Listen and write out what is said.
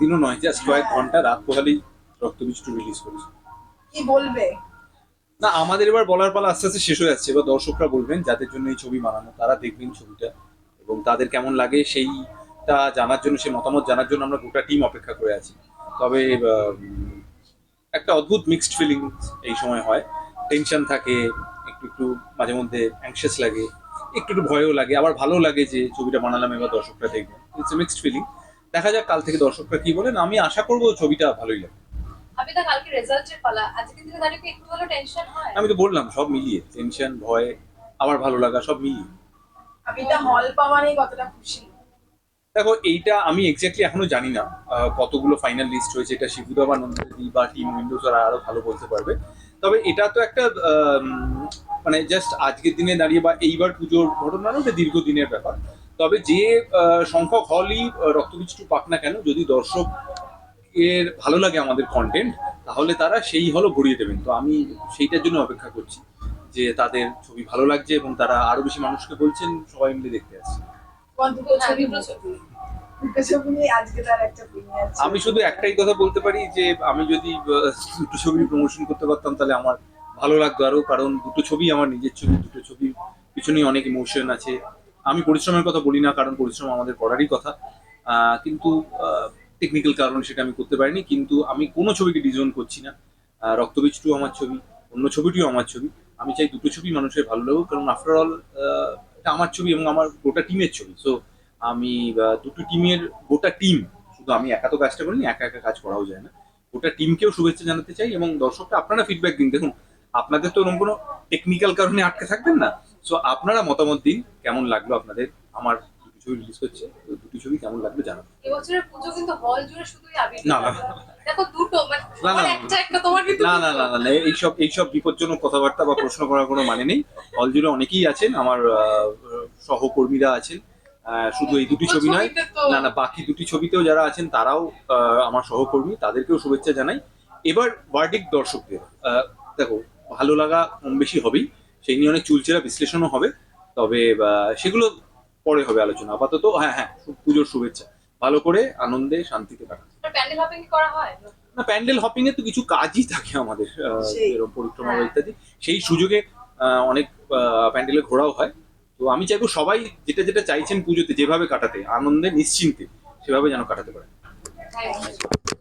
দিনও নয় জাস্ট কয়েক ঘণ্টা রাত পোহালেই রক্তবীজটু রিলিজ করেছে। কি বলবে? না আমাদের এবার বলার পালা আস্তে আস্তে শেষ হয়ে যাচ্ছে। এবার দর্শকরা বলবেন যাদের জন্য এই ছবি বানানো তারা দেখবেন ছবিটা এবং তাদের কেমন লাগে সেইটা জানার জন্য সেই মতামত জানার জন্য আমরা গোটা টিম অপেক্ষা করে আছি। তবে একটা অদ্ভুত মিক্সড ফিলিং এই সময় হয়। টেনশন থাকে একটু একটু মাঝে মধ্যে অ্যাংশিয়াস লাগে একটু একটু ভয়ও লাগে আবার ভালো লাগে যে ছবিটা বানালাম এবার দর্শকরা দেখবেন। ইটস মিক্সড ফিলিং দেখা যাক কাল থেকে দর্শকরা কি বলেন। আমি আশা করব ছবিটা ভালোই লাগবে। আমি তো কালকে রেজাল্টের পালা। আজকে থেকে দাঁড়িয়ে কি একটু হলো টেনশন হয়? আমি তো বললাম সব মিলিয়ে। টেনশন ভয় আবার ভালো লাগা সব মিলিয়ে। আমি এটা হল পাওয়া নিয়ে কতটা খুশি। দেখো এইটা আমি এক্স্যাক্টলি এখনও জানি না আহ, কতগুলো ফাইনাল লিস্ট হয়েছে এটা শিবুদা বা নন্দিনী বা টিম উইন্ডোজ ওরা আরও ভালো বলতে পারবে। তবে এটা তো একটা মানে জাস্ট আজকের দিনে দাঁড়িয়ে বা এইবার পুজোর ঘটনা না দীর্ঘদিনের ব্যাপার। তবে যে আহ, সংখ্যক হলই রক্তবীজ টু পাক না কেন যদি দর্শক এর ভালো লাগে আমাদের কন্টেন্ট তাহলে তারা সেই হলও ভরিয়ে দেবেন। তো আমি সেইটার জন্য অপেক্ষা করছি যে তাদের ছবি ভালো লাগছে এবং তারা আরও বেশি মানুষকে বলছেন সবাই মিলে দেখতে আসছে। হ্যাঁ, ছবি ছবি। ছবি আমি শুধু একটাই কথা বলতে পারি যে আমি যদি দুটো ছবি প্রমোশন করতে পারতাম তাহলে আমার ভালো লাগতো আরও কারণ দুটো ছবি আমার নিজের ছবি দুটো ছবির পিছনেই অনেক ইমোশন আছে। আমি পরিশ্রমের কথা বলি না, কারণ পরিশ্রম আমাদের করারই কথা। কিন্তু টেকনিক্যাল কারণে সেটা আমি করতে পারিনি, কিন্তু আমি কোনো ছবিকে ডিজন করছি না। রক্তবীজ টু আমার ছবি, অন্য ছবিটিও আমার ছবি। আমি চাই দুটো ছবি মানুষের ভালো লাগুক, কারণ আফটার অল এটা আমার ছবি এবং আমার গোটা টিমের ছবি। সো আমি দুটো টিমের গোটা টিম শুধু আমি একা তো কাজটা করিনি, একা একা কাজ করাও যায় না। গোটা টিমকেও শুভেচ্ছা জানাতে চাই এবং দর্শকরা আপনারা ফিডব্যাক দিন। দেখুন, আপনাদের তো ওরকম কোনো টেকনিক্যাল কারণে আটকে থাকবেন না। সো আপনারা মতামত দিন কেমন লাগল আপনাদের? আমার দুটো ছবি রিলিজ করছে দুটো ছবি কেমন লাগল জানাবেন। এবছরের পুজো কিন্তু হল জুড়ে শুধুই আবির না, না। দেখো দুটো মানে না, না, একটা একটা তোমার কিন্তু না না না না না এইসব এইসব বিপজ্জনক কথাবার্তা বা প্রশ্ন করার কোনো মানে নেই। হল জুড়ে অনেকেই আছেন আমার সহকর্মীরা আছেন। শুধু এই দুটি ছবি নয় না না বাকি দুটি ছবিতেও যারা আছেন তারাও আমার সহকর্মী তাদেরকেও শুভেচ্ছা জানাই। এবার বার্ডিক দর্শকদের। আহ, দেখো ভালো লাগা কম বেশি হবেই। সেই নিয়ে অনেক চুলচেরা বিশ্লেষণও হবে। তবে আহ, সেগুলো পরে হবে আলোচনা। আপাতত হ্যাঁ হ্যাঁ পুজোর শুভেচ্ছা। ভালো করে আনন্দে শান্তিতে কাটান প্যান্ডেল হপিং করা হয়? না প্যান্ডেল হপিং এর তো কিছু কাজই থাকে আমাদের। এরকম পরিক্রমা হ্যাঁ। ইত্যাদি। সেই সুযোগে আহ, অনেক প্যান্ডেলে ঘোরাও হয়। তো আমি চাইব সবাই যেটা যেটা চাইছেন পুজোতে যেভাবে কাটাতে আনন্দে নিশ্চিন্তে সেভাবে যেন কাটাতে পারে। Thank you.